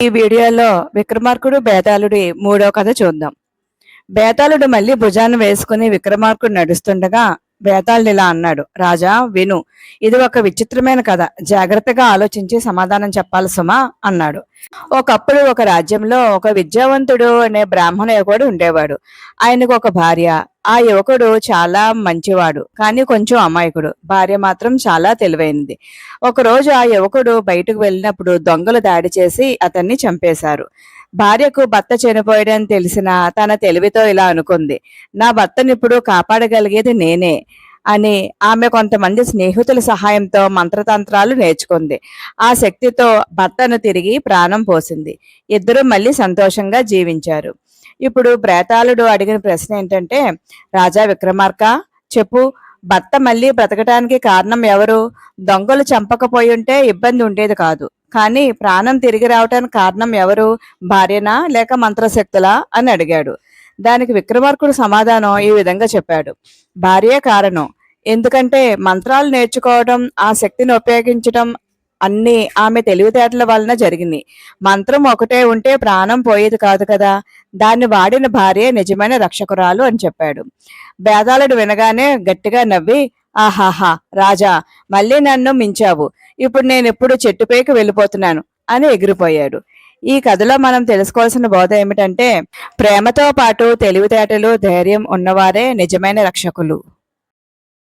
ఈ వీడియోలో విక్రమార్కుడు బేతాళుడి మూడో కథ చూద్దాం. బేతాళుడు మళ్ళీ భుజాన్ని వేసుకుని విక్రమార్కుడు నడుస్తుండగా బేతాళుడు ఇలా అన్నాడు. రాజా విను. ఇది ఒక విచిత్రమైన కథ. జాగ్రత్తగా ఆలోచించి సమాధానం చెప్పాలి సుమా అన్నాడు. ఒకప్పుడు ఒక రాజ్యంలో ఒక విద్యావంతుడు అనే బ్రాహ్మణ యువకుడు ఉండేవాడు. ఆయనకు ఒక భార్య. ఆ యువకుడు చాలా మంచివాడు కానీ కొంచెం అమాయకుడు. భార్య మాత్రం చాలా తెలివైనది. ఒకరోజు ఆ యువకుడు బయటకు వెళ్ళినప్పుడు దొంగలు దాడి చేసి అతన్ని చంపేశారు. భార్యకు భర్త చనిపోయాడని తెలిసిన తన తెలివితో ఇలా అనుకుంది. నా భర్తను ఇప్పుడు కాపాడగలిగేది నేనే అని ఆమె కొంతమంది స్నేహితుల సహాయంతో మంత్రతంత్రాలు నేర్చుకుంది. ఆ శక్తితో భర్తను తిరిగి ప్రాణం పోసింది. ఇద్దరు మళ్ళీ సంతోషంగా జీవించారు. ఇప్పుడు ప్రేతాళుడు అడిగిన ప్రశ్న ఏంటంటే రాజా విక్రమార్క చెప్పు భర్త మళ్ళీ బ్రతకటానికి కారణం ఎవరు? దొంగలు చంపకపోయి ఉంటే ఇబ్బంది ఉండేది కాదు. కానీ ప్రాణం తిరిగి రావటానికి కారణం ఎవరు? భార్యనా లేక మంత్రశక్తులా? అని అడిగాడు. దానికి విక్రమార్కుడు సమాధానం ఈ విధంగా చెప్పాడు. భార్యే కారణం. ఎందుకంటే మంత్రాలు నేర్చుకోవడం ఆ శక్తిని ఉపయోగించడం అన్నీ ఆమె తెలివితేటల వలన జరిగింది. మంత్రం ఒకటే ఉంటే ప్రాణం పోయేది కాదు కదా. దాన్ని వాడిన భార్య నిజమైన రక్షకురాలు అని చెప్పాడు. బేదాళుడు వినగానే గట్టిగా నవ్వి ఆహాహా రాజా మళ్ళీ నన్ను మించావు. ఇప్పుడు నేను ఎప్పుడు చెట్టుపైకి వెళ్ళిపోతున్నాను అని ఎగిరిపోయాడు. ఈ కథలో మనం తెలుసుకోవాల్సిన బోధ ఏమిటంటే ప్రేమతో పాటు తెలివితేటలు ధైర్యం ఉన్నవారే నిజమైన రక్షకులు.